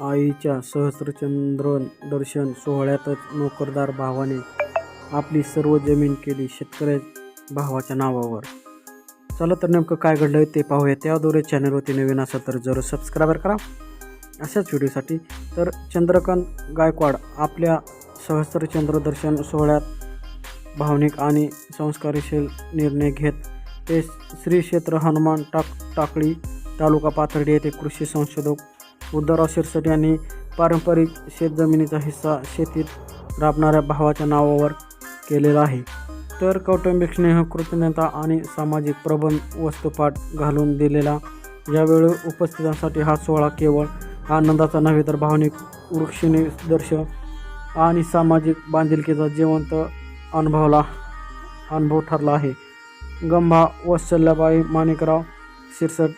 आईच्या सहस्रचंद्रन दर्शन सोहळ्यातच नोकरदार भावाने आपली सर्व जमीन केली शेतकऱ्या भावाच्या नावावर. चला तर नेमकं काय घडलं ते पाहूया. त्याद्वारे चॅनलवरती नवीन असेल तर जरूर सबस्क्राईबर करा. अशाच व्हिडिओसाठी तर चंद्रकांत गायकवाड आपल्या सहस्रचंद्र दर्शन सोहळ्यात भावनिक आणि संस्कारशील निर्णय घेत ते श्री क्षेत्र हनुमान टाक टाकळी तालुका पाथर्डी येथे कृषी संशोधक उद्धवराव शिरसट यांनी पारंपरिक शेतजमिनीचा हिस्सा शेतीत राबणाऱ्या भावाच्या नावावर केलेला आहे. तर कौटुंबिक स्नेह कृतज्ञता आणि सामाजिक प्रबंध वस्तुपाठ घालून दिलेला यावेळी उपस्थितांसाठी हा सोहळा केवळ आनंदाचा नव्हे तर भावनिक वृक्षिणी दर्श आणि सामाजिक बांधिलकीचा जिवंत अनुभवला अनुभव ठरला आहे. गंभा वत्सल्याबाई माणिकराव शिरसट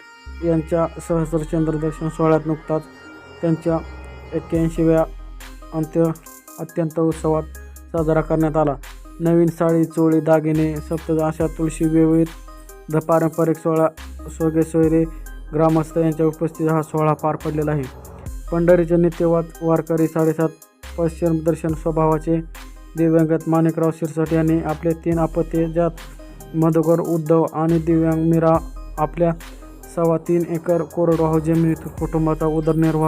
यांच्या सहस्र चंद्रदर्शन सोहळ्यात नुकताच त्यांच्या एक्क्याऐंशीव्या अंत्य अत्यंत उत्सवात साजरा करण्यात आला. नवीन साडी चोळी दागिने सप्तद अशा तुळशी विविध द पारंपरिक सोहळा सोगे सोयरे ग्रामस्थ यांच्या उपस्थितीत हा सोहळा पार पडलेला आहे. पंढरीचे नित्यवाद वारकरी साडेसात पश्चिम दर्शन स्वभावाचे दिव्यांगत माणिकराव शिरसाट यांनी आपले तीन अपत्ये ज्यात मधुकर उद्धव आणि दिव्यांग मीरा आपल्या सव्वा तीन एकर कोरडवाहू जमिनीत कुटुंबाचा उदरनिर्वाह